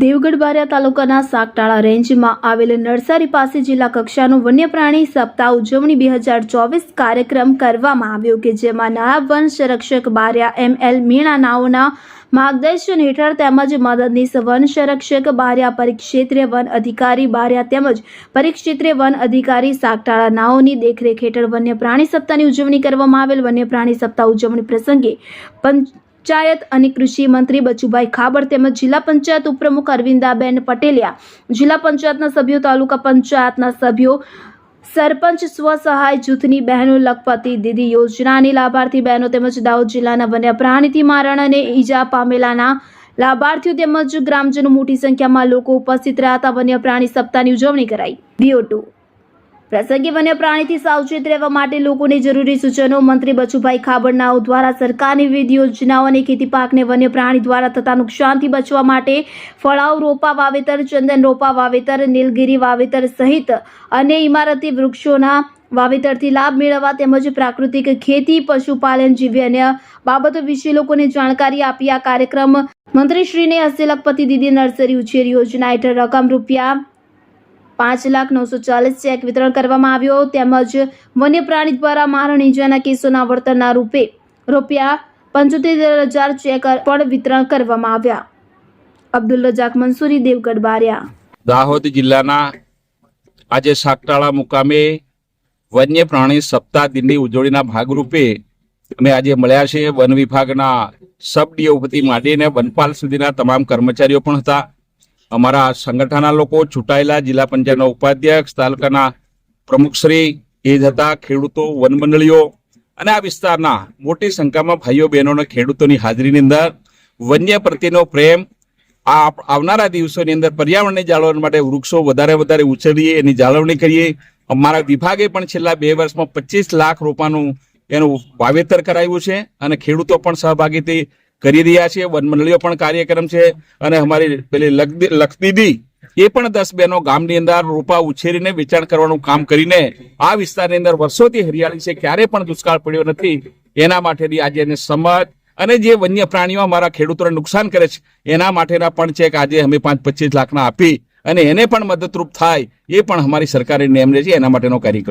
દેવગઢ બારિયા તાલુકાના સાગટાળા રેન્જમાં આવેલ નરસારી પાસે જિલ્લા કક્ષાનો વન્યપ્રાણી સપ્તાહ ઉજવણી બે હજાર ચોવીસ કાર્યક્રમ કરવામાં આવ્યો કે જેમાં નાયબ વન સંરક્ષક બારિયા એમ એલ મીણા નાઓના માર્ગદર્શન હેઠળ તેમજ મદદનીશ વન સંરક્ષક બારિયા પરિક્ષેત્રીય વન અધિકારી બારિયા તેમજ પરિક્ષેત્રીય વન અધિકારી સાગટાળા નાઓની દેખરેખ હેઠળ વન્યપ્રાણી સપ્તાહની ઉજવણી કરવામાં આવેલ. વન્યપ્રાણી સપ્તાહ ઉજવણી પ્રસંગે પંચાયત અને કૃષિ મંત્રી બચુભાઈ ખાબર તેમજ જિલ્લા પંચાયત ઉપપ્રમુખ અરવિંદાબેન પટેલિયા, જિલ્લા પંચાયતના સભ્યો, તાલુકા પંચાયતના સભ્યો, સરપંચ, સ્વસહાય જૂથની બહેનો, લખપતિ દીદી યોજનાની લાભાર્થી બહેનો તેમજ દાહોદ જિલ્લાના વન્યપ્રાણીથી મારણ અને ઈજા પામેલાના લાભાર્થીઓ તેમજ ગ્રામજનો મોટી સંખ્યામાં લોકો ઉપસ્થિત રહ્યા હતા. વન્યપ્રાણી સપ્તાહની ઉજવણી કરાઈ. વીઓ ટુ વન્ય પ્રાણીથી સાવચેત રહેવા માટે લોકોને જરૂરી સૂચનો મંત્રી બચુભાઈ ખાબડનાઓ દ્વારા સરકારની વિવિધ યોજનાઓ અને ખેતી પાકને વન્યપ્રાણી દ્વારા થતા નુકસાનથી બચવા માટે ફળાઉ રોપા વાવેતર, ચંદન રોપા વાવેતર, નીલગિરી વાવેતર સહિત અન્ય ઇમારતી વૃક્ષોના વાવેતરથી લાભ મેળવવા તેમજ પ્રાકૃતિક ખેતી, પશુપાલન જેવી અન્ય બાબતો વિશે લોકોને જાણકારી આપી આ કાર્યક્રમ મંત્રીશ્રીને હસ્તે લખપતિ દીદી નર્સરી ઉછેર યોજના હેઠળ રકમ રૂપિયા પાંચ લાખ નવસો ચાલીસ ચેક વિતરણ કરવામાં આવ્યો તેમજ વન્ય પ્રાણી દ્વારા મારણ ઈજાના કેસોના વળતરના રૂપે રૂપિયા પંચોતેર હજાર ચેક પણ વિતરણ કરવામાં આવ્યા. અબ્દુલ રજાક મંસૂરી, દેવગઢ બારિયા. દાહોદ જિલ્લાના આજે સાકટાળા મુકામે વન્ય પ્રાણી સપ્તાહ દિનની ઉજવણીના ભાગરૂપે અમે આજે મળ્યા છે વન વિભાગના સબ ડીઓપતિ માંડીને વનપાલ સુધીના તમામ કર્મચારીઓ પણ હતા. અમારા સંગઠનના લોકો ચૂંટાયેલા જિલ્લા પંચાયતના ઉપાધ્યક્ષ, તાલુકાના પ્રમુખશ્રી એ હતા ખેડૂતો, વનમંડળીઓ અને આ વિસ્તારના મોટી સંખ્યામાં ભાઈઓ બહેનોને ખેડૂતોની હાજરીની અંદર વન્ય પ્રત્યેનો પ્રેમ આ આવનારા દિવસોની અંદર પર્યાવરણને જાળવવા માટે વૃક્ષો વધારે વધારે ઉછેરીએ, એની જાળવણી કરીએ. અમારા વિભાગે પણ છેલ્લા બે વર્ષમાં પચીસ લાખ રોપાનું એનું વાવેતર કરાવ્યું છે અને ખેડૂતો પણ સહભાગીથી કરી રહ્યા છે વનમંડળીઓ પણ કાર્યક્રમ છે અને અમારી પેલી લખદીદી, એ પણ દસ બહેનો ગામની અંદર રોપા ઉછેરીને વેચાણ કરવાનું કામ કરીને આ વિસ્તારની અંદર વર્ષોથી હરિયાળી છે, ક્યારે પણ દુષ્કાળ પડ્યો નથી. એના માટેની આજે એને સમજ અને જે વન્ય પ્રાણીઓ અમારા ખેડૂતોને નુકસાન કરે છે, એના માટેના પણ ચેક આજે અમે પાંચ પચીસ લાખના આપી અને એને પણ મદદરૂપ થાય, એ પણ અમારી સરકારે નિયમ છે, એના માટેનો કાર્યક્રમ.